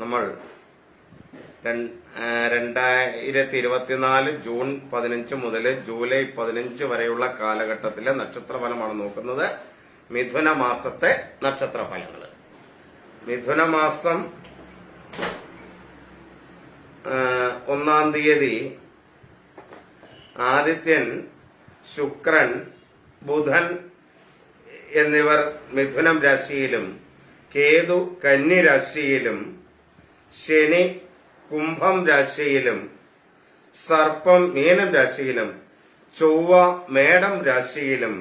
നമ്മൾ രണ്ടായിരത്തി ഇരുപത്തിനാല് ജൂൺ പതിനഞ്ച് മുതൽ ജൂലൈ പതിനഞ്ച് വരെയുള്ള കാലഘട്ടത്തിലെ നക്ഷത്രഫലമാണ് നോക്കുന്നത്. മിഥുന മാസത്തെ നക്ഷത്രഫലങ്ങൾ. മിഥുന മാസം ഒന്നാം തീയതി ആദിത്യൻ ശുക്രൻ ബുധൻ എന്നിവർ മിഥുനം രാശിയിലും കേതു കന്നി രാശിയിലും ശനി കുംഭം രാശിയിലും സർപ്പം മീനം രാശിയിലും ചൊവ്വ മേടം രാശിയിലും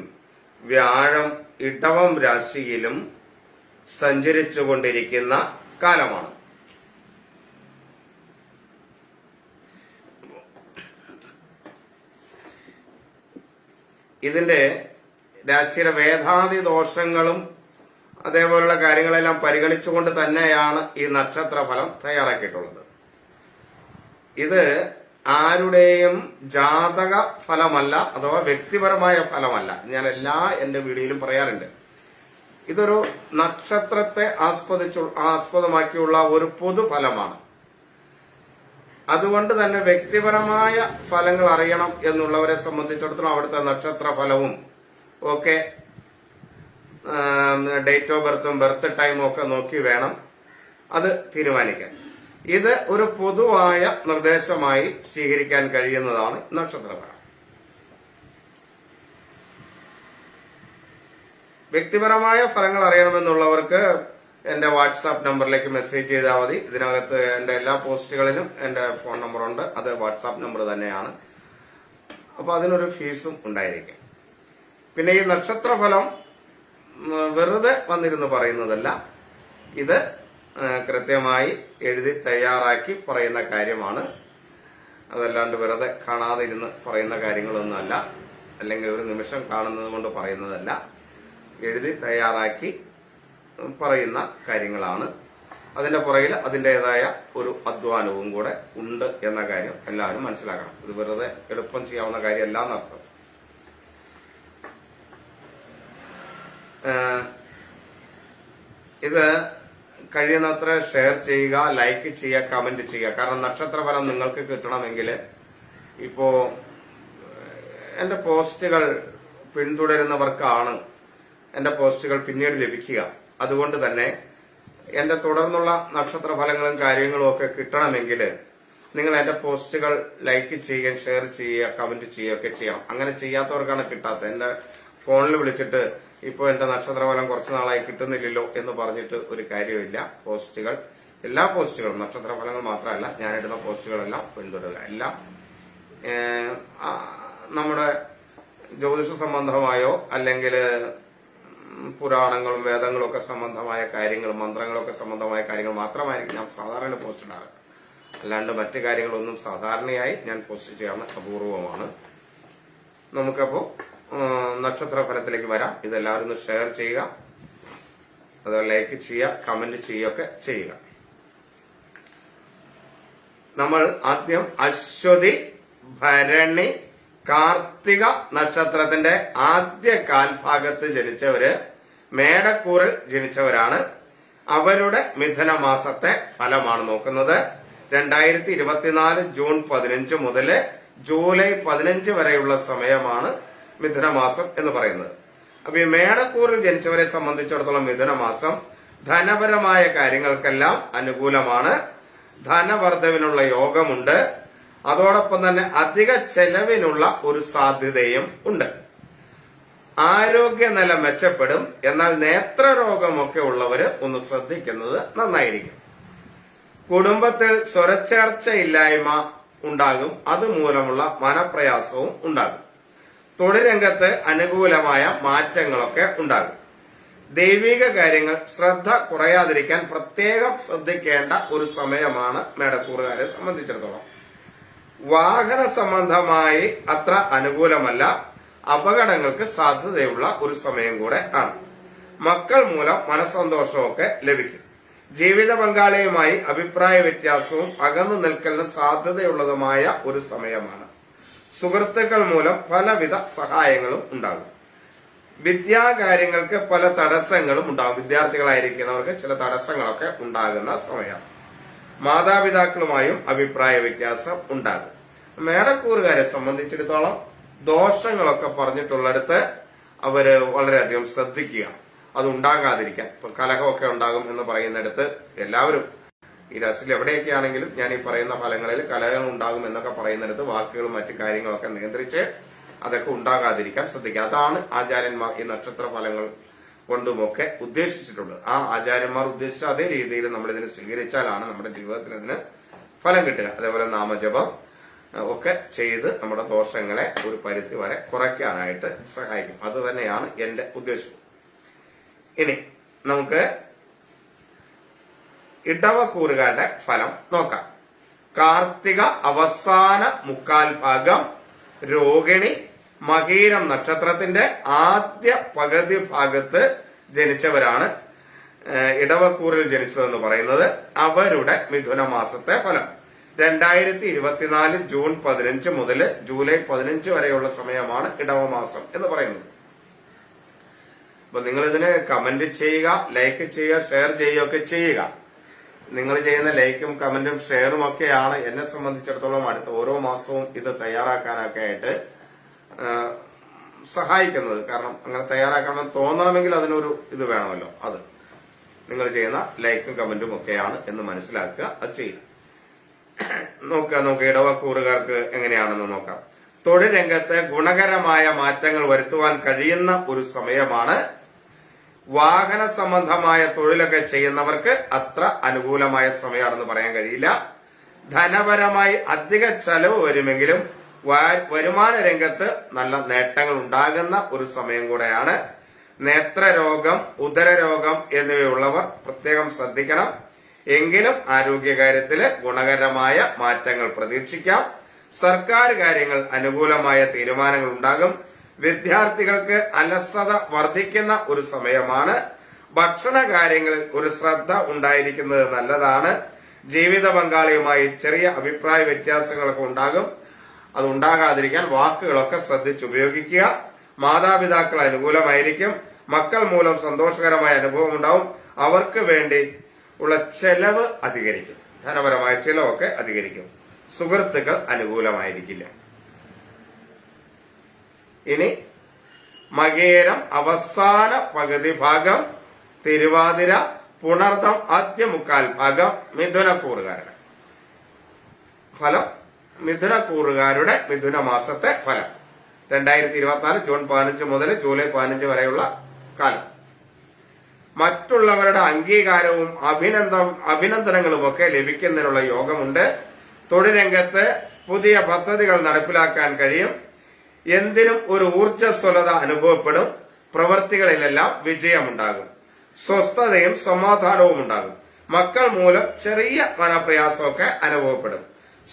വ്യാഴം ഇടവം രാശിയിലും സഞ്ചരിച്ചുകൊണ്ടിരിക്കുന്ന കാലമാണ്. ഇതിന്റെ രാശിയുടെ വേദാതി ദോഷങ്ങളും അതേപോലുള്ള കാര്യങ്ങളെല്ലാം പരിഗണിച്ചുകൊണ്ട് തന്നെയാണ് ഈ നക്ഷത്ര ഫലം തയ്യാറാക്കിയിട്ടുള്ളത്. ഇത് ആരുടെയും ജാതക ഫലമല്ല അഥവാ വ്യക്തിപരമായ ഫലമല്ല. ഞാൻ എല്ലാ എന്റെ വീഡിയോയിലും പറയാറുണ്ട്. ഇതൊരു നക്ഷത്രത്തെ ആസ്പദിച്ചു ആസ്പദമാക്കിയുള്ള ഒരു പൊതുഫലമാണ് അതുകൊണ്ട് തന്നെ വ്യക്തിപരമായ ഫലങ്ങൾ അറിയണം എന്നുള്ളവരെ സംബന്ധിച്ചിടത്തോളം അവിടുത്തെ നക്ഷത്ര ഫലവും ഒക്കെ ഡേറ്റ് ഓഫ് ബർത്തും ബർത്ത് ടൈമും ഒക്കെ നോക്കി വേണം അത് തീരുമാനിക്കാൻ. ഇത് ഒരു പൊതുവായ നിർദ്ദേശമായി സ്വീകരിക്കാൻ കഴിയുന്നതാണ് നക്ഷത്രഫലം വ്യക്തിപരമായ ഫലങ്ങൾ അറിയണമെന്നുള്ളവർക്ക് എന്റെ വാട്സാപ്പ് നമ്പറിലേക്ക് മെസ്സേജ് ചെയ്താൽ മതി. ഇതിനകത്ത് എന്റെ എല്ലാ പോസ്റ്റുകളിലും എന്റെ ഫോൺ നമ്പറുണ്ട് അത് വാട്സാപ്പ് നമ്പർ തന്നെയാണ്. അപ്പൊ അതിനൊരു ഫീസും ഉണ്ടായിരിക്കും. പിന്നെ ഈ നക്ഷത്രഫലം വെറുതെ വന്നിരുന്ന് പറയുന്നതല്ല. ഇത് കൃത്യമായി എഴുതി തയ്യാറാക്കി പറയുന്ന കാര്യമാണ്. അതല്ലാണ്ട് വെറുതെ കാണാതിരുന്ന് പറയുന്ന കാര്യങ്ങളൊന്നുമല്ല. അല്ലെങ്കിൽ ഒരു നിമിഷം കാണുന്നത് കൊണ്ട് പറയുന്നതല്ല. എഴുതി തയ്യാറാക്കി പറയുന്ന കാര്യങ്ങളാണ്. അതിന്റെ പുറകിൽ അതിന്റെതായ ഒരു അധ്വാനവും കൂടെ ഉണ്ട് എന്ന കാര്യം എല്ലാവരും മനസ്സിലാക്കണം. ഇത് വെറുതെ എളുപ്പം ചെയ്യാവുന്ന കാര്യമല്ല എന്നർത്ഥം. ഇത് കഴിയുന്നത്ര ഷെയർ ചെയ്യുക ലൈക്ക് ചെയ്യുക കമന്റ് ചെയ്യുക. കാരണം നക്ഷത്രഫലം നിങ്ങൾക്ക് കിട്ടണമെങ്കിൽ ഇപ്പോ എന്റെ പോസ്റ്റുകൾ പിന്തുടരുന്നവർക്കാണ് എന്റെ പോസ്റ്റുകൾ പിന്നീട് ലഭിക്കുക. അതുകൊണ്ട് തന്നെ എന്റെ തുടർന്നുള്ള നക്ഷത്രഫലങ്ങളും കാര്യങ്ങളും ഒക്കെ കിട്ടണമെങ്കിൽ നിങ്ങൾ എന്റെ പോസ്റ്റുകൾ ലൈക്ക് ചെയ്യുക ഷെയർ ചെയ്യുക കമന്റ് ചെയ്യുക ഒക്കെ ചെയ്യണം അങ്ങനെ ചെയ്യാത്തവർക്കാണ് കിട്ടാത്തത്. എന്റെ ഫോണിൽ വിളിച്ചിട്ട് ഇപ്പോൾ എന്റെ നക്ഷത്രഫലം കുറച്ച് നാളായി കിട്ടുന്നില്ലല്ലോ എന്ന് പറഞ്ഞിട്ട് ഒരു കാര്യമില്ല പോസ്റ്റുകൾ എല്ലാ പോസ്റ്റുകളും നക്ഷത്രഫലങ്ങൾ മാത്രമല്ല ഞാനിടുന്ന പോസ്റ്റുകളെല്ലാം പിന്തുടരുക. എല്ലാം നമ്മുടെ ജ്യോതിഷ സംബന്ധമായോ അല്ലെങ്കിൽ പുരാണങ്ങളും വേദങ്ങളും ഒക്കെ സംബന്ധമായ കാര്യങ്ങൾ മന്ത്രങ്ങളൊക്കെ സംബന്ധമായ കാര്യങ്ങൾ മാത്രമായിരിക്കും ഞാൻ സാധാരണ പോസ്റ്റ് ഇടാറ്. അല്ലാണ്ട് മറ്റു കാര്യങ്ങളൊന്നും സാധാരണയായി ഞാൻ പോസ്റ്റ് ചെയ്യാൻ അപൂർവമാണ്. നമുക്കപ്പോ നക്ഷത്ര ഫലത്തിലേക്ക് വരാം. ഇതെല്ലാവരും ഒന്ന് ഷെയർ ചെയ്യുക. അത് ലൈക്ക് ചെയ്യുക കമന്റ് ചെയ്യുകയൊക്കെ ചെയ്യുക. നമ്മൾ ആദ്യം അശ്വതി ഭരണി കാർത്തിക നക്ഷത്രത്തിന്റെ ആദ്യ കാൽഭാഗത്ത് ജനിച്ചവര് മേടക്കൂറിൽ ജനിച്ചവരാണ്. അവരുടെ മിഥുന മാസത്തെ ഫലമാണ് നോക്കുന്നത്. രണ്ടായിരത്തി ഇരുപത്തിനാല് ജൂൺ പതിനഞ്ച് മുതൽ ജൂലൈ പതിനഞ്ച് വരെയുള്ള സമയമാണ് മിഥുന മാസം എന്ന് പറയുന്നത്. അപ്പൊ ഈ മേടക്കൂറിൽ ജനിച്ചവരെ സംബന്ധിച്ചിടത്തോളം മിഥുനമാസം ധനപരമായ കാര്യങ്ങൾക്കെല്ലാം അനുകൂലമാണ്. ധനവർദ്ധവിനുള്ള യോഗമുണ്ട്. അതോടൊപ്പം തന്നെ അധിക ചെലവിനുള്ള ഒരു സാധ്യതയും ഉണ്ട്. ആരോഗ്യനില മെച്ചപ്പെടും. എന്നാൽ നേത്രരോഗമൊക്കെ ഉള്ളവര് ഒന്ന് ശ്രദ്ധിക്കുന്നത് നന്നായിരിക്കും. കുടുംബത്തിൽ സ്വരച്ചേർച്ചയില്ലായ്മ ഉണ്ടാകും. അതുമൂലമുള്ള മനപ്രയാസവും ഉണ്ടാകും. തൊഴിൽ രംഗത്ത് അനുകൂലമായ മാറ്റങ്ങളൊക്കെ ഉണ്ടാകും. ദൈവിക കാര്യങ്ങൾ ശ്രദ്ധ കുറയാതിരിക്കാൻ പ്രത്യേകം ശ്രദ്ധിക്കേണ്ട ഒരു സമയമാണ് മേടക്കൂറുകാരെ സംബന്ധിച്ചിടത്തോളം. വാഹന സംബന്ധമായി അത്ര അനുകൂലമല്ല. അപകടങ്ങൾക്ക് സാധ്യതയുള്ള ഒരു സമയം കൂടെ ആണ്. മക്കൾ മൂലം മനസ്സന്തോഷമൊക്കെ ലഭിക്കും. ജീവിത പങ്കാളിയുമായി അഭിപ്രായ വ്യത്യാസവും അകന്നു നിൽക്കലിന് സാധ്യതയുള്ളതുമായ ഒരു സമയമാണ്. സുഹൃത്തുക്കൾ മൂലം പലവിധ സഹായങ്ങളും ഉണ്ടാകും. വിദ്യാകാര്യങ്ങൾക്ക് പല തടസ്സങ്ങളും ഉണ്ടാകും. വിദ്യാർത്ഥികളായിരിക്കുന്നവർക്ക് ചില തടസ്സങ്ങളൊക്കെ ഉണ്ടാകുന്ന സമയം. മാതാപിതാക്കളുമായും അഭിപ്രായ വ്യത്യാസം ഉണ്ടാകും. മേടക്കൂറുകാരെ സംബന്ധിച്ചിടത്തോളം ദോഷങ്ങളൊക്കെ പറഞ്ഞിട്ടുള്ളിടത്ത് അവർ വളരെയധികം ശ്രദ്ധിക്കുക. അത് ഉണ്ടാകാതിരിക്കാൻ ഇപ്പൊ കലഹമൊക്കെ ഉണ്ടാകും എന്ന് പറയുന്നിടത്ത് എല്ലാവരും ഈ രാശിയിൽ എവിടെയൊക്കെ ആണെങ്കിലും ഞാൻ ഈ പറയുന്ന ഫലങ്ങളിൽ കലകൾ ഉണ്ടാകും എന്നൊക്കെ പറയുന്നിടത്ത് വാക്കുകളും മറ്റു കാര്യങ്ങളൊക്കെ നിയന്ത്രിച്ച് അതൊക്കെ ഉണ്ടാകാതിരിക്കാൻ ശ്രദ്ധിക്കുക. അതാണ് ആചാര്യന്മാർ ഈ നക്ഷത്ര ഫലങ്ങൾ കൊണ്ടുമൊക്കെ ഉദ്ദേശിച്ചിട്ടുള്ളത്. ആ ആചാര്യന്മാർ ഉദ്ദേശിച്ച അതേ രീതിയിൽ നമ്മൾ ഇതിനെ സ്വീകരിച്ചാലാണ് നമ്മുടെ ജീവിതത്തിൽ ഇതിന് ഫലം കിട്ടുക. അതേപോലെ നാമജപം ഒക്കെ ചെയ്ത് നമ്മുടെ ദോഷങ്ങളെ ഒരു പരിധി വരെ കുറയ്ക്കാനായിട്ട് സഹായിക്കും. അത് തന്നെയാണ് എന്റെ ഉദ്ദേശം. ഇനി നമുക്ക് ഇടവക്കൂറുകാരുടെ ഫലം നോക്കാം. കാർത്തിക അവസാന മുക്കാൽ ഭാഗം രോഹിണി മകീരം നക്ഷത്രത്തിന്റെ ആദ്യ പകുതി ഭാഗത്ത് ജനിച്ചവരാണ് ഇടവക്കൂറിൽ ജനിച്ചതെന്ന് പറയുന്നത്. അവരുടെ മിഥുന മാസത്തെ ഫലം. രണ്ടായിരത്തി ഇരുപത്തിനാല് ജൂൺ പതിനഞ്ച് മുതൽ ജൂലൈ പതിനഞ്ച് വരെയുള്ള സമയമാണ് ഇടവമാസം എന്ന് പറയുന്നത്. അപ്പൊ നിങ്ങൾ ഇതിന് കമന്റ് ചെയ്യുക ലൈക്ക് ചെയ്യുക ഷെയർ ചെയ്യുകയൊക്കെ ചെയ്യുക. നിങ്ങൾ ചെയ്യുന്ന ലൈക്കും കമന്റും ഷെയറും ഒക്കെയാണ് എന്നെ സംബന്ധിച്ചിടത്തോളം അടുത്ത ഓരോ മാസവും ഇത് തയ്യാറാക്കാനൊക്കെ ആയിട്ട് സഹായിക്കുന്നത്. കാരണം അങ്ങനെ തയ്യാറാക്കണമെന്ന് തോന്നണമെങ്കിൽ അതിനൊരു ഇത് വേണമല്ലോ അത്. നിങ്ങൾ ചെയ്യുന്ന ലൈക്കും കമന്റും ഒക്കെയാണ് എന്ന് മനസ്സിലാക്കുക അത് ചെയ്യും നോക്കുക നോക്കുക ഇടവക്കൂറുകാർക്ക് എങ്ങനെയാണെന്ന് നോക്കാം. തൊഴിൽ രംഗത്ത് ഗുണകരമായ മാറ്റങ്ങൾ വരുത്തുവാൻ കഴിയുന്ന ഒരു സമയമാണ് വാഹന സംബന്ധമായ തൊഴിലൊക്കെ ചെയ്യുന്നവർക്ക് അത്ര അനുകൂലമായ സമയമാണെന്ന് പറയാൻ കഴിയില്ല. ധനപരമായി അധിക ചെലവ് വരുമെങ്കിലും വരുമാന രംഗത്ത് നല്ല നേട്ടങ്ങൾ ഉണ്ടാകുന്ന ഒരു സമയം കൂടെയാണ്. നേത്രരോഗം ഉദരരോഗം എന്നിവയുള്ളവർ പ്രത്യേകം ശ്രദ്ധിക്കണം. എങ്കിലും ആരോഗ്യകാര്യത്തിൽ ഗുണകരമായ മാറ്റങ്ങൾ പ്രതീക്ഷിക്കാം. സർക്കാർ കാര്യങ്ങൾ അനുകൂലമായ തീരുമാനങ്ങൾ ഉണ്ടാകും. വിദ്യാർത്ഥികൾക്ക് അലസത വർദ്ധിക്കുന്ന ഒരു സമയമാണ്. ഭക്ഷണ കാര്യങ്ങളിൽ ഒരു ശ്രദ്ധ ഉണ്ടായിരിക്കുന്നത് നല്ലതാണ്. ജീവിത പങ്കാളിയുമായി ചെറിയ അഭിപ്രായ വ്യത്യാസങ്ങളൊക്കെ ഉണ്ടാകും. അത് ഉണ്ടാകാതിരിക്കാൻ വാക്കുകളൊക്കെ ശ്രദ്ധിച്ചുപയോഗിക്കുക മാതാപിതാക്കൾ അനുകൂലമായിരിക്കും. മക്കൾ മൂലം സന്തോഷകരമായ അനുഭവം ഉണ്ടാവും. അവർക്ക് വേണ്ടി ഉള്ള ചെലവ് അധികരിക്കും. ധനപരമായ ചെലവൊക്കെ അധികരിക്കും. സുഹൃത്തുക്കൾ അനുകൂലമായിരിക്കില്ല. ഇനി മകേരം അവസാന പകുതി ഭാഗം തിരുവാതിര പുണർദം ആദ്യ മുക്കാൽ ഭാഗം മിഥുനക്കൂറുകാരുടെ ഫലം. മിഥുനക്കൂറുകാരുടെ മിഥുന മാസത്തെ ഫലം. രണ്ടായിരത്തി ഇരുപത്തിനാല് ജൂൺ പതിനഞ്ച് മുതൽ ജൂലൈ പതിനഞ്ച് വരെയുള്ള കാലം. മറ്റുള്ളവരുടെ അംഗീകാരവും അഭിനന്ദം അഭിനന്ദനങ്ങളും ഒക്കെ ലഭിക്കുന്നതിനുള്ള യോഗമുണ്ട്. തൊഴിൽ രംഗത്ത് പുതിയ പദ്ധതികൾ നടപ്പിലാക്കാൻ കഴിയും. എന്തിനും ഒരു ഊർജസ്വലത അനുഭവപ്പെടും. പ്രവർത്തികളിലെല്ലാം വിജയമുണ്ടാകും. സ്വസ്ഥതയും സമാധാനവും ഉണ്ടാകും. മക്കൾ മൂലം ചെറിയ മനപ്രയാസമൊക്കെ അനുഭവപ്പെടും.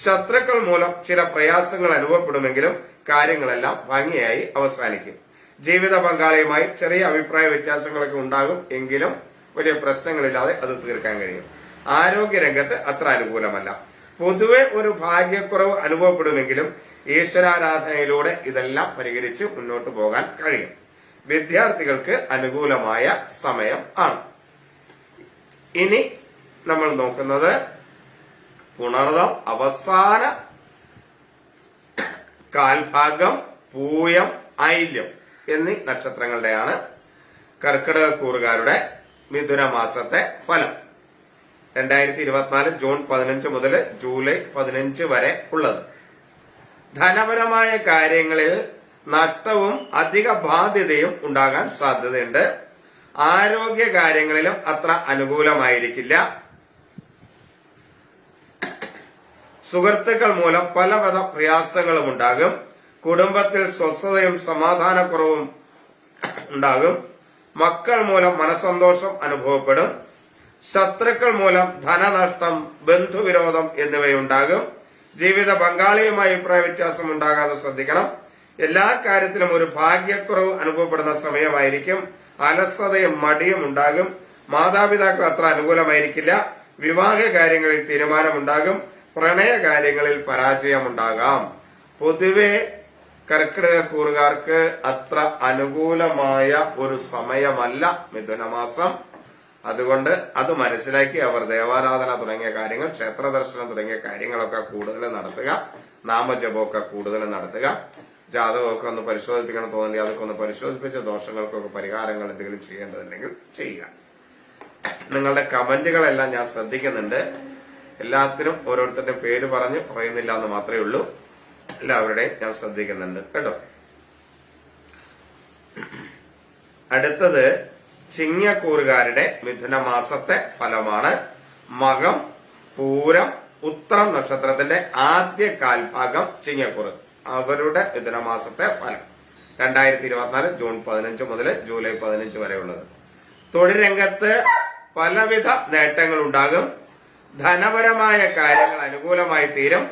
ശത്രുക്കൾ മൂലം ചില പ്രയാസങ്ങൾ അനുഭവപ്പെടുമെങ്കിലും കാര്യങ്ങളെല്ലാം ഭംഗിയായി അവസാനിക്കും. ജീവിത പങ്കാളിയുമായി ചെറിയ അഭിപ്രായ വ്യത്യാസങ്ങളൊക്കെ ഉണ്ടാകും എങ്കിലും വലിയ പ്രശ്നങ്ങളില്ലാതെ അത് തീർക്കാൻ കഴിയും. ആരോഗ്യ രംഗത്ത് അത്ര അനുകൂലമല്ല. പൊതുവെ ഒരു ഭാഗ്യക്കുറവ് അനുഭവപ്പെടുമെങ്കിലും ഈശ്വരാരാധനയിലൂടെ ഇതെല്ലാം പരിഹരിച്ച് മുന്നോട്ട് പോകാൻ കഴിയും. വിദ്യാർത്ഥികൾക്ക് അനുകൂലമായ സമയം ആണ്. ഇനി നമ്മൾ നോക്കുന്നത് പുണർതം അവസാന കാൽഭാഗം പൂയം ഐല്യം എന്നീ നക്ഷത്രങ്ങളുടെയാണ് കർക്കിടക കൂറുകാരുടെ മിഥുന മാസത്തെ ഫലം. രണ്ടായിരത്തി ഇരുപത്തിനാല് ജൂൺ പതിനഞ്ച് മുതൽ ജൂലൈ പതിനഞ്ച് വരെ ഉള്ളത്. ധനപരമായ കാര്യങ്ങളിൽ നഷ്ടവും അധിക ബാധ്യതയും ഉണ്ടാകാൻ സാധ്യതയുണ്ട്. ആരോഗ്യ കാര്യങ്ങളിലും അത്ര അനുകൂലമായിരിക്കില്ല. സുഹൃത്തുക്കൾ മൂലം പലവിധ പ്രയാസങ്ങളും ഉണ്ടാകും. കുടുംബത്തിൽ സ്വസ്ഥതയും സമാധാനക്കുറവും ഉണ്ടാകും. മക്കൾ മൂലം മനസന്തോഷം അനുഭവപ്പെടും. ശത്രുക്കൾ മൂലം ധനനഷ്ടം ബന്ധുവിരോധം എന്നിവയുണ്ടാകും. ജീവിത പങ്കാളിയുമായി അഭിപ്രായ വ്യത്യാസം ഉണ്ടാകാതെ ശ്രദ്ധിക്കണം. എല്ലാ കാര്യത്തിലും ഒരു ഭാഗ്യക്കുറവ് അനുഭവപ്പെടുന്ന സമയമായിരിക്കും. അലസതയും മടിയും ഉണ്ടാകും. മാതാപിതാക്കൾ അത്ര അനുകൂലമായിരിക്കില്ല. വിവാഹ കാര്യങ്ങളിൽ തീരുമാനമുണ്ടാകും. പ്രണയ കാര്യങ്ങളിൽ പരാജയമുണ്ടാകാം. പൊതുവെ കർക്കിടക കൂറുകാർക്ക് അത്ര അനുകൂലമായ ഒരു സമയമല്ല മിഥുനമാസം. അതുകൊണ്ട് അത് മനസ്സിലാക്കി അവർ ദേവാരാധന തുടങ്ങിയ കാര്യങ്ങൾ ക്ഷേത്ര ദർശനം തുടങ്ങിയ കാര്യങ്ങളൊക്കെ കൂടുതൽ നടത്തുക നാമജപമൊക്കെ കൂടുതൽ നടത്തുക. ജാതകമൊക്കെ ഒന്ന് പരിശോധിപ്പിക്കണം തോന്നി അതൊക്കെ ഒന്ന് പരിശോധിപ്പിച്ച ദോഷങ്ങൾക്കൊക്കെ പരിഹാരങ്ങൾ എന്തെങ്കിലും ചെയ്യേണ്ടതുണ്ടെങ്കിൽ ചെയ്യുക. നിങ്ങളുടെ കമന്റുകളെല്ലാം ഞാൻ ശ്രദ്ധിക്കുന്നുണ്ട്. എല്ലാത്തിനും ഓരോരുത്തരുടെയും പേര് പറഞ്ഞ് പറയുന്നില്ല എന്ന് മാത്രമേ ഉള്ളൂ. എല്ലാവരുടെയും ഞാൻ ശ്രദ്ധിക്കുന്നുണ്ട്. കേട്ടോ? അടുത്തത് ചിങ്ങക്കൂറുകാരുടെ മിഥുന മാസത്തെ ഫലമാണ് മകം പൂരം ഉത്രം നക്ഷത്രത്തിന്റെ ആദ്യ കാൽഭാഗം ചിങ്ങക്കുറ്. അവരുടെ മിഥുന മാസത്തെ ഫലം. രണ്ടായിരത്തി ഇരുപത്തിനാല് ജൂൺ പതിനഞ്ച് മുതൽ ജൂലൈ പതിനഞ്ച് വരെയുള്ളത്. തൊഴിൽ രംഗത്ത് പലവിധ നേട്ടങ്ങൾ ഉണ്ടാകും. ധനപരമായ കാര്യങ്ങൾ അനുകൂലമായി തീരും.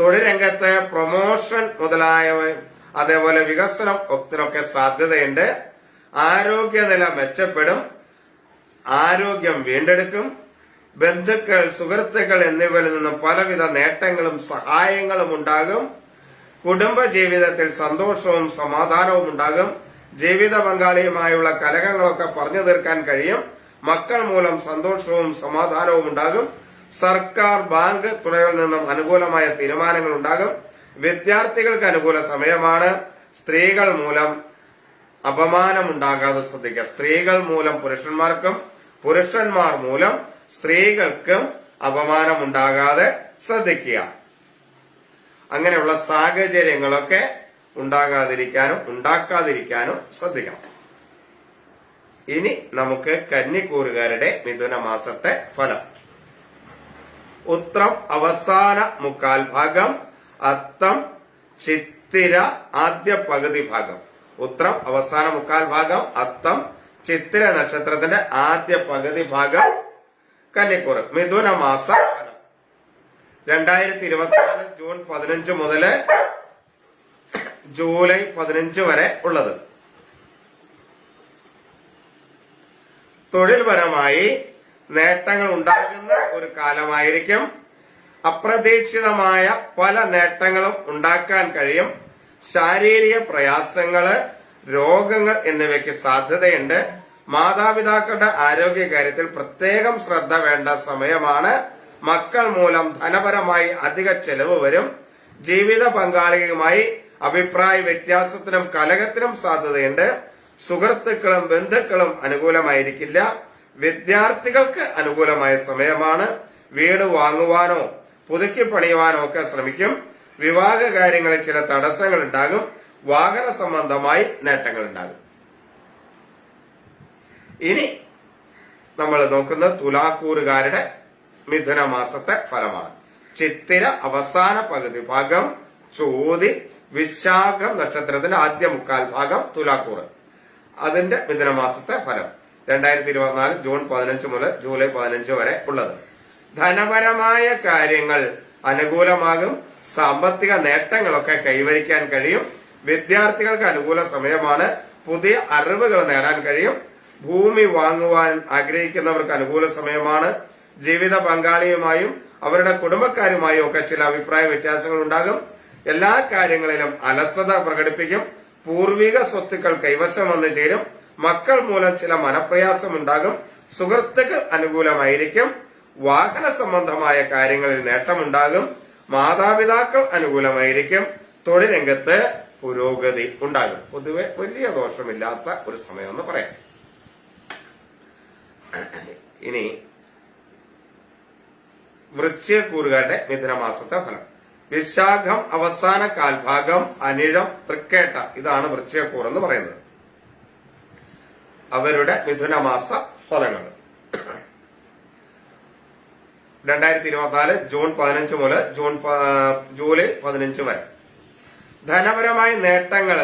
തൊഴിൽ രംഗത്ത് പ്രൊമോഷൻ മുതലായവ അതേപോലെ വികസനം ഒത്തിനൊക്കെ സാധ്യതയുണ്ട്. ആരോഗ്യനില മെച്ചപ്പെടും ആരോഗ്യം വീണ്ടെടുക്കും ബന്ധുക്കൾ സുഹൃത്തുക്കൾ എന്നിവരിൽ നിന്നും പലവിധ നേട്ടങ്ങളും സഹായങ്ങളും ഉണ്ടാകും. കുടുംബ ജീവിതത്തിൽ സന്തോഷവും സമാധാനവും ഉണ്ടാകും. ജീവിത പങ്കാളിയുമായുള്ള കലഹങ്ങളൊക്കെ പറഞ്ഞു തീർക്കാൻ കഴിയും. മക്കൾ മൂലം സന്തോഷവും സമാധാനവും ഉണ്ടാകും. സർക്കാർ ബാങ്ക് തുടങ്ങിയവരിൽ നിന്നും അനുകൂലമായ തീരുമാനങ്ങൾ ഉണ്ടാകും. വിദ്യാർത്ഥികൾക്ക് അനുകൂല സമയമാണ്. സ്ത്രീകൾ മൂലം അപമാനമുണ്ടാകാതെ ശ്രദ്ധിക്കുക. സ്ത്രീകൾ മൂലം പുരുഷന്മാർക്കും പുരുഷന്മാർ മൂലം സ്ത്രീകൾക്കും അപമാനമുണ്ടാകാതെ ശ്രദ്ധിക്കുക. അങ്ങനെയുള്ള സാഹചര്യങ്ങളൊക്കെ ഉണ്ടാകാതിരിക്കാനും ഉണ്ടാക്കാതിരിക്കാനും ശ്രദ്ധിക്കണം. ഇനി നമുക്ക് കന്നിക്കൂറുകാരുടെ മിഥുന മാസത്തെ ഫലം. ഉത്രം അവസാന മുക്കാൽ ഭാഗം അത്തം ചിത്തിര ആദ്യ പകുതി ഭാഗം. ഉത്രം അവസാന മുക്കാൽ ഭാഗം അത്തം ചിത്തിര നക്ഷത്രത്തിന്റെ ആദ്യ പകുതി ഭാഗം കന്നിക്കൂറ് മിഥുന മാസ രണ്ടായിരത്തി ഇരുപത്തിനാല് ജൂൺ പതിനഞ്ച് മുതൽ ജൂലൈ പതിനഞ്ച് വരെ ഉള്ളത്. തൊഴിൽപരമായി നേട്ടങ്ങൾ ഉണ്ടാകുന്ന ഒരു കാലമായിരിക്കും. അപ്രതീക്ഷിതമായ പല നേട്ടങ്ങളും ഉണ്ടാക്കാൻ കഴിയും. ശാരീരിക പ്രയാസങ്ങൾ രോഗങ്ങൾ എന്നിവയ്ക്ക് സാധ്യതയുണ്ട്. മാതാപിതാക്കളുടെ ആരോഗ്യ കാര്യത്തിൽ പ്രത്യേകം ശ്രദ്ധ വേണ്ട സമയമാണ്. മക്കൾ മൂലം ധനപരമായി അധിക ചെലവ് വരും. ജീവിത പങ്കാളിയുമായി അഭിപ്രായ വ്യത്യാസത്തിനും കലഹത്തിനും സാധ്യതയുണ്ട്. സുഹൃത്തുക്കളും ബന്ധുക്കളും അനുകൂലമായിരിക്കില്ല. വിദ്യാർത്ഥികൾക്ക് അനുകൂലമായ സമയമാണ്. വീട് വാങ്ങുവാനോ പുതുക്കി പണിയുവാനോ ഒക്കെ ശ്രമിക്കും. വിവാഹ കാര്യങ്ങളിൽ ചില തടസ്സങ്ങൾ ഉണ്ടാകും വാഹന സംബന്ധമായി നേട്ടങ്ങൾ ഉണ്ടാകും ഇനി നമ്മൾ നോക്കുന്നത് തുലാക്കൂറുകാരുടെ മിഥുന മാസത്തെ ഫലമാണ്. ചിത്തിര അവസാന പകുതി ഭാഗം ചോതി വിശാഖം നക്ഷത്രത്തിന്റെ ആദ്യ മുക്കാൽ ഭാഗം തുലാക്കൂറ്. അതിന്റെ മിഥുന മാസത്തെ ഫലം. രണ്ടായിരത്തി ഇരുപത്തിനാല് ജൂൺ പതിനഞ്ച് മുതൽ ജൂലൈ പതിനഞ്ച് വരെ ഉള്ളത്. ധനപരമായ കാര്യങ്ങൾ അനുകൂലമാകും. സാമ്പത്തിക നേട്ടങ്ങളൊക്കെ കൈവരിക്കാൻ കഴിയും. വിദ്യാർത്ഥികൾക്ക് അനുകൂല സമയമാണ്. പുതിയ അറിവുകൾ നേടാൻ കഴിയും. ഭൂമി വാങ്ങുവാൻ ആഗ്രഹിക്കുന്നവർക്ക് അനുകൂല സമയമാണ്. ജീവിത പങ്കാളിയുമായും അവരുടെ കുടുംബക്കാരുമായും ഒക്കെ ചില അഭിപ്രായ വ്യത്യാസങ്ങൾ ഉണ്ടാകും. എല്ലാ കാര്യങ്ങളിലും അലസത പ്രകടിപ്പിക്കും. പൂർവിക സ്വത്തുക്കൾ കൈവശം വന്നു ചേരും. മക്കൾ മൂലം ചില മനപ്രയാസം ഉണ്ടാകും. സുഹൃത്തുക്കൾ അനുകൂലമായിരിക്കും. വാഹന സംബന്ധമായ കാര്യങ്ങളിൽ നേട്ടമുണ്ടാകും. മാതാപിതാക്കൾ അനുകൂലമായിരിക്കും. തൊഴിൽ രംഗത്ത് പുരോഗതി ഉണ്ടാകും. പൊതുവെ വലിയ ദോഷമില്ലാത്ത ഒരു സമയമെന്ന് പറയാം. ഇനി വൃശ്ചികക്കൂറുകാരുടെ മിഥുനമാസത്തെ ഫലം. വിശാഖം അവസാന കാൽഭാഗം അനിഴം തൃക്കേട്ട. ഇതാണ് വൃശ്ചികക്കൂർ എന്ന് പറയുന്നത്. അവരുടെ മിഥുനമാസ ഫലങ്ങൾ. രണ്ടായിരത്തി ഇരുപത്തിനാല് ജൂൺ പതിനഞ്ച് മുതൽ ജൂൺ ജൂലൈ പതിനഞ്ച് വരെ. ധനപരമായ നേട്ടങ്ങൾ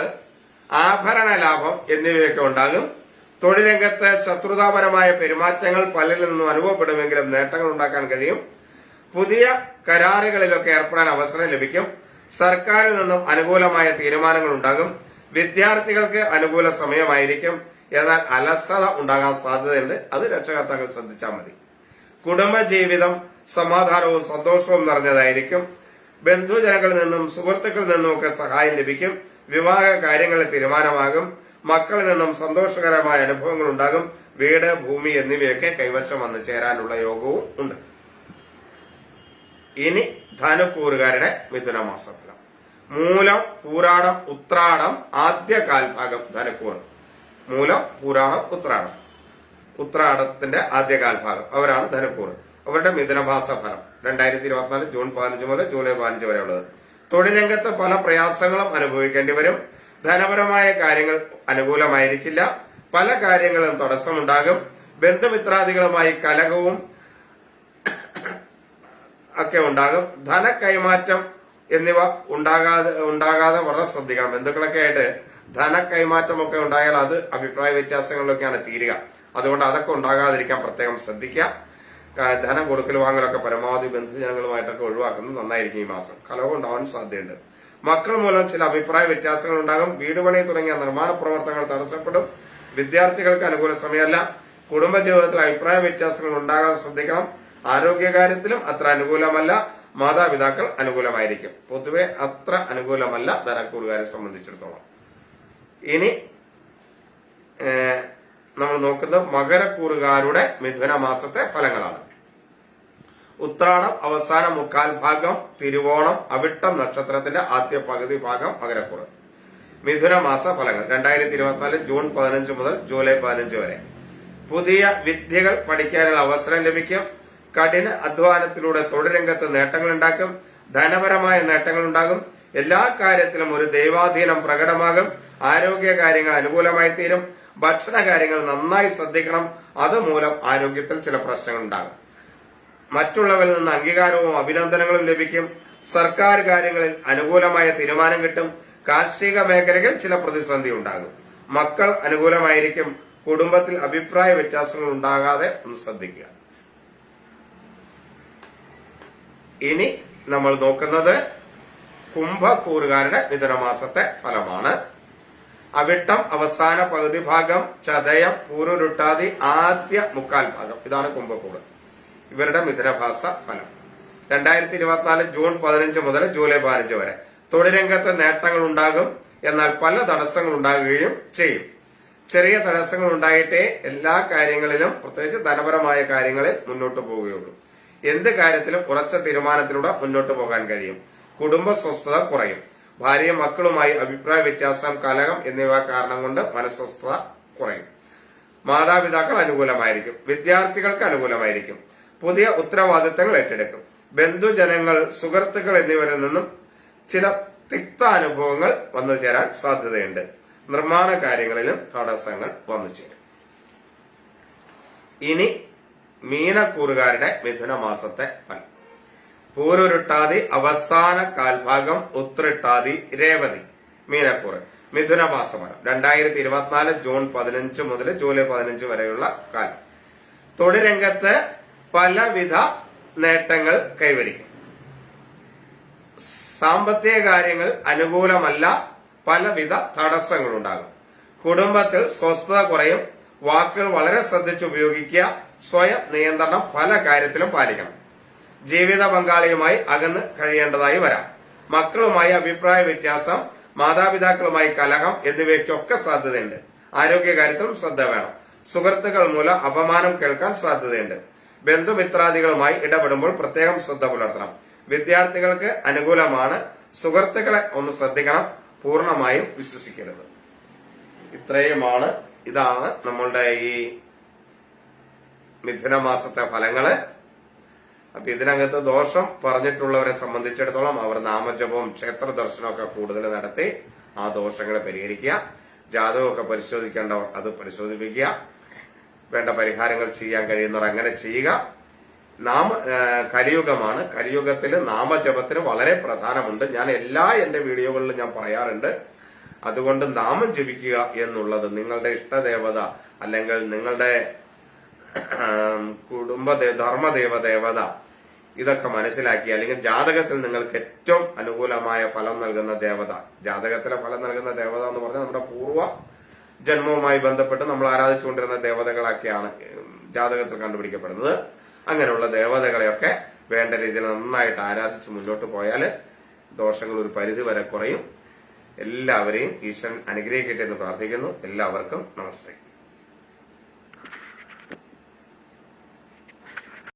ആഭരണ ലാഭം എന്നിവയൊക്കെ ഉണ്ടാകും. തൊഴിൽ രംഗത്ത് ശത്രുതാപരമായ പെരുമാറ്റങ്ങൾ പലരിൽ നിന്നും അനുഭവപ്പെടുമെങ്കിലും നേട്ടങ്ങൾ ഉണ്ടാക്കാൻ കഴിയും. പുതിയ കരാറുകളിലൊക്കെ ഏർപ്പെടാൻ അവസരം ലഭിക്കും. സർക്കാരിൽ നിന്നും അനുകൂലമായ തീരുമാനങ്ങൾ ഉണ്ടാകും. വിദ്യാർത്ഥികൾക്ക് അനുകൂല സമയമായിരിക്കും. എന്നാൽ അലസത ഉണ്ടാകാൻ സാധ്യതയുണ്ട്. അത് രക്ഷകർത്താക്കൾ ശ്രദ്ധിച്ചാൽ മതി. കുടുംബജീവിതം സമാധാനവും സന്തോഷവും നിറഞ്ഞതായിരിക്കും. ബന്ധുജനങ്ങളിൽ നിന്നും സുഹൃത്തുക്കളിൽ നിന്നും ഒക്കെ സഹായം ലഭിക്കും. വിവാഹ കാര്യങ്ങളിൽ തീരുമാനമാകും. മക്കളിൽ നിന്നും സന്തോഷകരമായ അനുഭവങ്ങൾ ഉണ്ടാകും. വീട് ഭൂമി എന്നിവയൊക്കെ കൈവശം വന്ന് ചേരാനുള്ള യോഗവും ഉണ്ട്. ഇനി ധനുക്കൂറുകാരുടെ മിഥുനമാസം മൂലം പൂരാടം ഉത്രാടം ആദ്യ കാൽഭാഗം ധനുക്കൂർ മൂലം പൂരാടം ഉത്രാടം. ഉത്രാടത്തിന്റെ ആദ്യ കാൽഭാഗം അവരാണ് ധനുക്കൂർ അവരുടെ മിഥുനമാസ ഫലം രണ്ടായിരത്തി ഇരുപത്തിനാല് ജൂൺ പതിനഞ്ച് മുതൽ ജൂലൈ പതിനഞ്ച് വരെ ഉള്ളത് തൊഴിൽ പല പ്രയാസങ്ങളും അനുഭവിക്കേണ്ടി വരും. ധനപരമായ കാര്യങ്ങൾ അനുകൂലമായിരിക്കില്ല. പല കാര്യങ്ങളും തടസ്സമുണ്ടാകും. ബന്ധുമിത്രാദികളുമായി കലഹവും ഒക്കെ ഉണ്ടാകും. ധന കൈമാറ്റം എന്നിവ ഉണ്ടാകാതെ ഉണ്ടാകാതെ വളരെ ശ്രദ്ധിക്കണം. ബന്ധുക്കളൊക്കെ ആയിട്ട് ധന കൈമാറ്റമൊക്കെ ഉണ്ടായാൽ അത് അഭിപ്രായ വ്യത്യാസങ്ങളിലൊക്കെയാണ് തീരുക. അതുകൊണ്ട് അതൊക്കെ ഉണ്ടാകാതിരിക്കാൻ പ്രത്യേകം ശ്രദ്ധിക്കാം ധനം കൊടുക്കൽ വാങ്ങലൊക്കെ പരമാവധി ബന്ധുജനങ്ങളുമായിട്ടൊക്കെ ഒഴിവാക്കുന്നത് നന്നായിരിക്കും ഈ മാസം. കലഹം ഉണ്ടാവാൻ സാധ്യതയുണ്ട്. മക്കൾ മൂലം ചില അഭിപ്രായ വ്യത്യാസങ്ങൾ ഉണ്ടാകും വീട് പണി തുടങ്ങിയ നിർമ്മാണ പ്രവർത്തനങ്ങൾ തടസ്സപ്പെടും. വിദ്യാർത്ഥികൾക്ക് അനുകൂല സമയമല്ല. കുടുംബജീവിതത്തിൽ അഭിപ്രായ വ്യത്യാസങ്ങൾ ഉണ്ടാകാതെ ശ്രദ്ധിക്കണം. ആരോഗ്യകാര്യത്തിലും അത്ര അനുകൂലമല്ല. മാതാപിതാക്കൾ അനുകൂലമായിരിക്കും. പൊതുവെ അത്ര അനുകൂലമല്ല ധനക്കൂറുകാരെ സംബന്ധിച്ചിടത്തോളം. ഇനി നമ്മൾ നോക്കുന്നത് മകരക്കൂറുകാരുടെ മിഥുന മാസത്തെ ഫലങ്ങളാണ്. ഉത്രാടം അവസാന മുക്കാൽ ഭാഗം തിരുവോണം അവിട്ടം നക്ഷത്രത്തിന്റെ ആദ്യ പകുതി ഭാഗം മകരക്കൂറ്. മിഥുന മാസ ഫലങ്ങൾ. രണ്ടായിരത്തി ഇരുപത്തിനാല് ജൂൺ പതിനഞ്ച് മുതൽ ജൂലൈ പതിനഞ്ച് വരെ. പുതിയ വിദ്യകൾ പഠിക്കാനുള്ള അവസരം ലഭിക്കും. കഠിന അധ്വാനത്തിലൂടെ തൊഴിൽ രംഗത്ത് നേട്ടങ്ങൾ ഉണ്ടാക്കും. ധനപരമായ നേട്ടങ്ങൾ ഉണ്ടാകും. എല്ലാ കാര്യത്തിലും ഒരു ദൈവാധീനം പ്രകടമാകും. ആരോഗ്യ കാര്യങ്ങൾ അനുകൂലമായി തീരും ഭക്ഷണ കാര്യങ്ങൾ നന്നായി ശ്രദ്ധിക്കണം. അതുമൂലം ആരോഗ്യത്തിൽ ചില പ്രശ്നങ്ങൾ ഉണ്ടാകും മറ്റുള്ളവരിൽ നിന്ന് അംഗീകാരവും അഭിനന്ദനങ്ങളും ലഭിക്കും. സർക്കാർ കാര്യങ്ങളിൽ അനുകൂലമായ തീരുമാനം കിട്ടും. കാർഷിക മേഖലയിൽ ചില പ്രതിസന്ധി ഉണ്ടാകും. മക്കൾ അനുകൂലമായിരിക്കും. കുടുംബത്തിൽ അഭിപ്രായ വ്യത്യാസങ്ങൾ ഉണ്ടാകാതെ ഒന്ന് ശ്രദ്ധിക്കുക. ഇനി നമ്മൾ നോക്കുന്നത് കുംഭക്കൂറുകാരുടെ മിഥുനമാസത്തെ ഫലമാണ്. അവിട്ടം അവസാന പകുതി ഭാഗം ചതയം പൂരുരുട്ടാതി ആദ്യ മുക്കാൽ ഭാഗം. ഇതാണ് കുംഭക്കൂട്. ഇവരുടെ മിഥുനഭാസ ഫലം. രണ്ടായിരത്തി ഇരുപത്തിനാല് ജൂൺ പതിനഞ്ച് മുതൽ ജൂലൈ പതിനഞ്ച് വരെ. തൊഴിലംഗത്ത് നേട്ടങ്ങൾ ഉണ്ടാകും. എന്നാൽ പല തടസ്സങ്ങൾ ഉണ്ടാകുകയും ചെയ്യും. ചെറിയ തടസ്സങ്ങൾ ഉണ്ടായിട്ടേ എല്ലാ കാര്യങ്ങളിലും പ്രത്യേകിച്ച് ധനപരമായ കാര്യങ്ങളിൽ മുന്നോട്ട് പോവുകയുള്ളൂ. എന്ത് കാര്യത്തിലും ഉറച്ച തീരുമാനത്തിലൂടെ മുന്നോട്ട് പോകാൻ കഴിയും. കുടുംബ സ്വസ്ഥത കുറയും. ഭാര്യയും മക്കളുമായി അഭിപ്രായ വ്യത്യാസം കലഹം എന്നിവ കാരണം കൊണ്ട് മനസ്വസ്ഥത കുറയും. മാതാപിതാക്കൾ അനുകൂലമായിരിക്കും. വിദ്യാർത്ഥികൾക്ക് അനുകൂലമായിരിക്കും. പുതിയ ഉത്തരവാദിത്തങ്ങൾ ഏറ്റെടുക്കും. ബന്ധുജനങ്ങൾ സുഹൃത്തുക്കൾ എന്നിവരിൽ നിന്നും ചില തിക്ത അനുഭവങ്ങൾ വന്നു ചേരാൻ സാധ്യതയുണ്ട്. നിർമ്മാണ കാര്യങ്ങളിലും തടസ്സങ്ങൾ വന്നു ചേരും. ഇനി മീനക്കൂറുകാരുടെ മിഥുന മാസത്തെ ഫലം. പൂരുരുട്ടാതി അവസാന കാൽഭാഗം ഉത്രിട്ടാതി രേവതി മീനക്കൂറ് മിഥുന മാസമാണ് രണ്ടായിരത്തി ഇരുപത്തിനാല് ജൂൺ പതിനഞ്ച് മുതൽ ജൂലൈ പതിനഞ്ച് വരെയുള്ള കാലം. തൊഴിൽ രംഗത്ത് പലവിധ നേട്ടങ്ങൾ കൈവരിക്കും. സാമ്പത്തിക കാര്യങ്ങൾ അനുകൂലമല്ല പലവിധ തടസ്സങ്ങളുണ്ടാകും. കുടുംബത്തിൽ സ്വസ്ഥത കുറയും വാക്കുകൾ വളരെ ശ്രദ്ധിച്ച് ഉപയോഗിക്കുക സ്വയം നിയന്ത്രണം പല കാര്യത്തിലും പാലിക്കണം. ജീവിത പങ്കാളിയുമായി അകന്ന് കഴിയേണ്ടതായി വരാം. മക്കളുമായി അഭിപ്രായ വ്യത്യാസം മാതാപിതാക്കളുമായി കലഹം എന്നിവയ്ക്കൊക്കെ സാധ്യതയുണ്ട്. ആരോഗ്യകാര്യത്തിലും ശ്രദ്ധ വേണം. സുഹൃത്തുക്കൾ മൂലം അപമാനം കേൾക്കാൻ സാധ്യതയുണ്ട്. ബന്ധുമിത്രാദികളുമായി ഇടപെടുമ്പോൾ പ്രത്യേകം ശ്രദ്ധ പുലർത്തണം. വിദ്യാർത്ഥികൾക്ക് അനുകൂലമാണ്. സുഹൃത്തുക്കളെ ഒന്ന് ശ്രദ്ധിക്കണം. പൂർണമായും വിശ്വസിക്കരുത്. ഇത്രയുമാണ്. ഇതാണ് നമ്മളുടെ ഈ മിഥുന മാസത്തെ ഫലങ്ങൾ. അപ്പൊ ഇതിനകത്ത് ദോഷം പറഞ്ഞിട്ടുള്ളവരെ സംബന്ധിച്ചിടത്തോളം അവർ നാമജപവും ക്ഷേത്ര ദർശനമൊക്കെ കൂടുതൽ നടത്തി ആ ദോഷങ്ങളെ പരിഹരിക്കുക. ജാതകമൊക്കെ പരിശോധിക്കേണ്ടവർ അത് പരിശോധിപ്പിക്കുക. വേണ്ട പരിഹാരങ്ങൾ ചെയ്യാൻ കഴിയുന്നവർ അങ്ങനെ ചെയ്യുക. നാമ കലിയുഗമാണ്. കലിയുഗത്തിൽ നാമജപത്തിന് വളരെ പ്രധാനമുണ്ട്. ഞാൻ എല്ലാ എന്റെ വീഡിയോകളിലും ഞാൻ പറയാറുണ്ട്. അതുകൊണ്ട് നാമം ജപിക്കുക എന്നുള്ളത് നിങ്ങളുടെ ഇഷ്ടദേവത അല്ലെങ്കിൽ നിങ്ങളുടെ കുടുംബ ധർമ്മദേവ ദേവത. ഇതൊക്കെ മനസ്സിലാക്കി അല്ലെങ്കിൽ ജാതകത്തിൽ നിങ്ങൾക്ക് ഏറ്റവും അനുകൂലമായ ഫലം നൽകുന്ന ദേവത. ജാതകത്തിലെ ഫലം നൽകുന്ന ദേവത എന്ന് പറഞ്ഞാൽ നമ്മുടെ പൂർവ ജന്മവുമായി ബന്ധപ്പെട്ട് നമ്മൾ ആരാധിച്ചുകൊണ്ടിരുന്ന ദേവതകളൊക്കെയാണ് ജാതകത്തിൽ കണ്ടുപിടിക്കപ്പെടുന്നത്. അങ്ങനെയുള്ള ദേവതകളെയൊക്കെ വേണ്ട രീതിയിൽ നന്നായിട്ട് ആരാധിച്ച് മുന്നോട്ട് പോയാൽ ദോഷങ്ങൾ ഒരു പരിധി വരെ കുറയും. എല്ലാവരെയും ഈശ്വരൻ അനുഗ്രഹിക്കട്ടെ എന്ന് പ്രാർത്ഥിക്കുന്നു. എല്ലാവർക്കും നമസ്തേ.